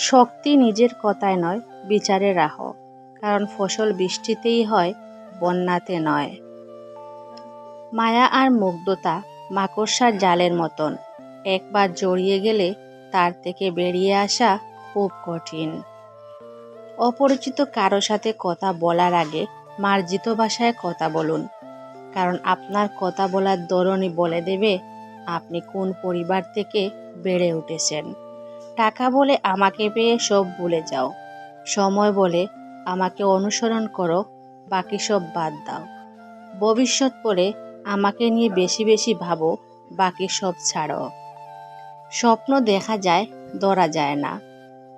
শক্তি নিজের কথায় নয়, বিচারে রাহ। কারণ ফসল বৃষ্টিতেই হয়, বন্যাতে নয়। মায়া আর মুগ্ধতা মাকড়সার জালের মতন। একবার জড়িয়ে গেলে তার থেকে বেরিয়ে আসা খুব কঠিন। অপরিচিত কারও সাথে কথা বলার আগে মার্জিত ভাষায় কথা বলুন। কারণ আপনার কথা বলার ধরনই বলে দেবে আপনি কোন পরিবার থেকে বেড়ে উঠেছেন। টাকা বলে আমাকে পেয়ে সব ভুলে যাও। সময় বলে আমাকে অনুসরণ করো, বাকি সব বাদ দাও। ভবিষ্যৎ বলে আমাকে নিয়ে বেশি বেশি ভাবো, বাকি সব ছাড়ো। স্বপ্ন দেখা যায়, ধরা যায় না।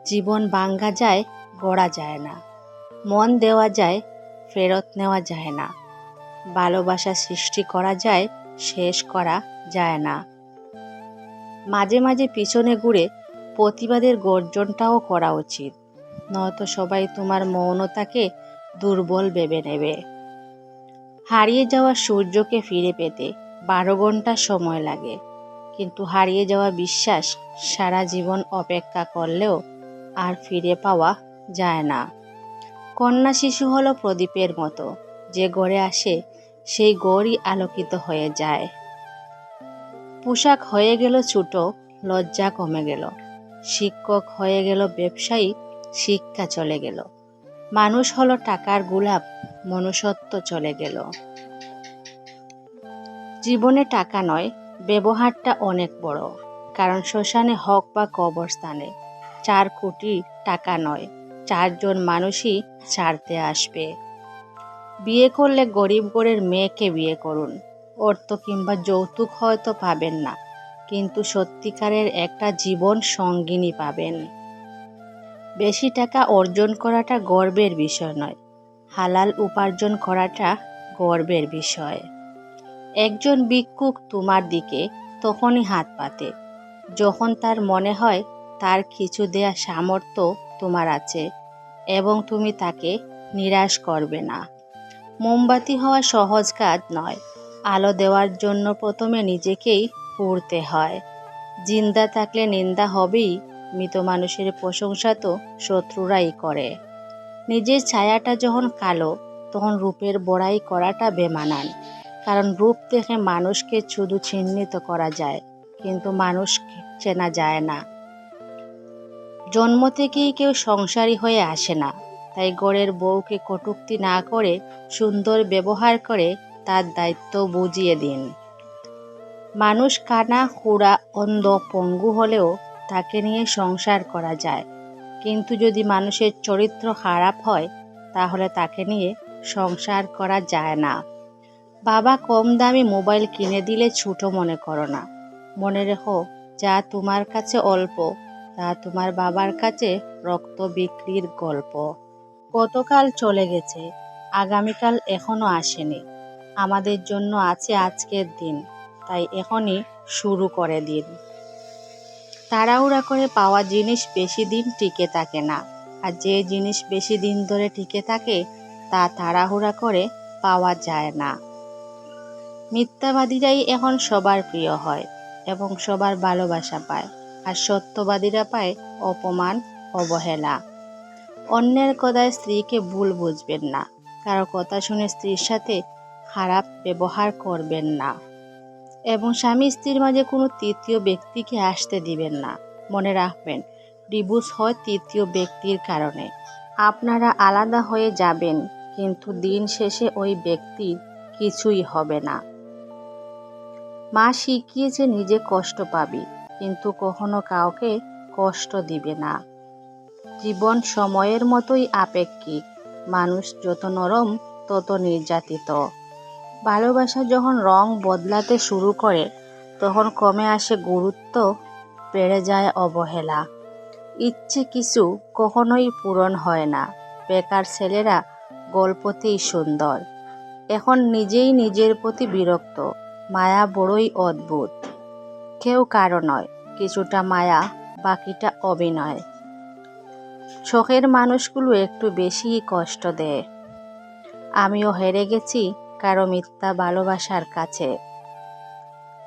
জীবন ভাঙ্গা যায়, গড়া যায় না। মন দেওয়া যায়, ফেরত নেওয়া যায় না। ভালোবাসা সৃষ্টি করা যায়, শেষ করা যায় না। মাঝে মাঝে পিছনে ঘুরে প্রতিবাদের গর্জনটাও করা উচিত। নয়তো সবাই তোমার মৌনতাকে দুর্বল ভেবে নেবে। হারিয়ে যাওয়া সূর্যকে ফিরে পেতে বারো ঘণ্টা সময় লাগে। কিন্তু হারিয়ে যাওয়া বিশ্বাস সারা জীবন অপেক্ষা করলেও আর ফিরে পাওয়া যায় না। কন্যা শিশু হলো প্রদীপের মতো। যে গড়ে আসে, সেই গড়ই আলোকিত হয়ে যায়। পোশাক হয়ে গেল, ছোট, লজ্জা কমে গেল। শিক্ষক হয়ে গেল, ব্যবসায়ী শিক্ষা চলে গেল। মানুষ হলো টাকার গোলাপ, মনুষ্যত্ব চলে গেল। জীবনে টাকা নয়, ব্যবহারটা অনেক বড়। কারণ শ্মশানে হক বা কবরস্থানে চার কোটি টাকা নয়, চারজন মানুষই ছাড়তে আসবে। বিয়ে করলে গরিব ঘরের মেয়েকে বিয়ে করুন। অর্থ কিংবা যৌতুক হয়তো পাবেন না। কিন্তু সত্যিকারের একটা জীবন সঙ্গিনী পাবেন। বেশি টাকা অর্জন করাটা গর্বের বিষয় নয়, হালাল উপার্জন করাটা গর্বের বিষয়। একজন ভিক্ষুক তোমার দিকে তখনই হাত পাতে যখন তার মনে হয় তার কিছু দেয়া সামর্থ্য তোমার আছে এবং তুমি তাকে নিরাশ করবে না। মোমবাতি হওয়া সহজ কাজ নয়, আলো দেওয়ার জন্য প্রথমে নিজেকেই পড়তে হয়। জিন্দা থাকলে নিন্দা হবেই, মৃত মানুষের প্রশংসা তো শত্রুরাই করে। নিজের ছায়াটা যখন কালো, তখন রূপের বড়াই করাটা বেমানান। কারণ রূপ দেখে মানুষকে শুধু চিহ্নিত করা যায়, কিন্তু মানুষ চেনা যায় না। জন্ম থেকেই কেউ সংসারী হয়ে আসে না, তাই গড়ের বউকে কটুক্তি না করে সুন্দর ব্যবহার করে তার দায়িত্ব বুঝিয়ে দিন। মানুষ কানা হুড়া অন্ধ পঙ্গু হলেও তাকে নিয়ে সংসার করা যায়। কিন্তু যদি মানুষের চরিত্র খারাপ হয়, তাহলে তাকে নিয়ে সংসার করা যায় না। বাবা কম দামি মোবাইল কিনে দিলে ছোট মনে করো না। মনে রেখো, যা তোমার কাছে অল্প, তা তোমার বাবার কাছে রক্ত বিক্রির গল্প। গতকাল চলে গেছে, আগামীকাল এখনও আসেনি। আমাদের জন্য আছে আজকের দিন। তাই এখনই শুরু করে দিন। তাড়াহুড়া করে পাওয়া জিনিস বেশি দিন টিকে থাকে না। আর যে জিনিস বেশি দিন ধরে টিকে থাকে, তা তাড়াহুড়া করে পাওয়া যায় না। মিথ্যাবাদীরাই এখন সবার প্রিয় হয় এবং সবার ভালোবাসা পায়, আর সত্যবাদীরা পায় অপমান, অবহেলা। অন্যের কথায় স্ত্রীকে ভুল বুঝবেন না, কারও কথা শুনে স্ত্রীর সাথে খারাপ ব্যবহার করবেন না। এবং স্বামী স্ত্রীর মাঝে কোনো তৃতীয় ব্যক্তিকে আসতে দিবেন না। মনে রাখবেন, ডিভোর্স হয় তৃতীয় ব্যক্তির কারণে। আপনারা আলাদা হয়ে যাবেন, কিন্তু দিন শেষে ওই ব্যক্তির কিছুই হবে না। মা শিখিয়েছে নিজে কষ্ট পাবি, কিন্তু কখনো কাউকে কষ্ট দিবে না। জীবন সময়ের মতোই আপেক্ষিক, মানুষ যত নরম তত নির্যাতিত। ভালোবাসা যখন রং বদলাতে শুরু করে, তখন কমে আসে গুরুত্ব, বেড়ে যায় অবহেলা। ইচ্ছে কিছু কখনোই পূরণ হয় না। বেকার ছেলেরা গল্পতেই সুন্দর। এখন নিজেই নিজের প্রতি বিরক্ত। মায়া বড়ই অদ্ভুত। কেউ কারও নয়, কিছুটা মায়া, বাকিটা অভিনয়। চোখের মানুষগুলো একটু বেশিই কষ্ট দেয়। আমিও হেরে গেছি কারও মিথ্যা ভালোবাসার কাছে।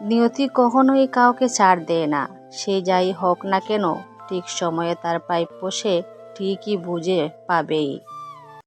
নিয়তি কখনোই কাউকে ছাড় দেয় না। সে যাই হোক না কেন, ঠিক সময়ে তার প্রাপ্য পোষে ঠিকই বুঝে পাবেই।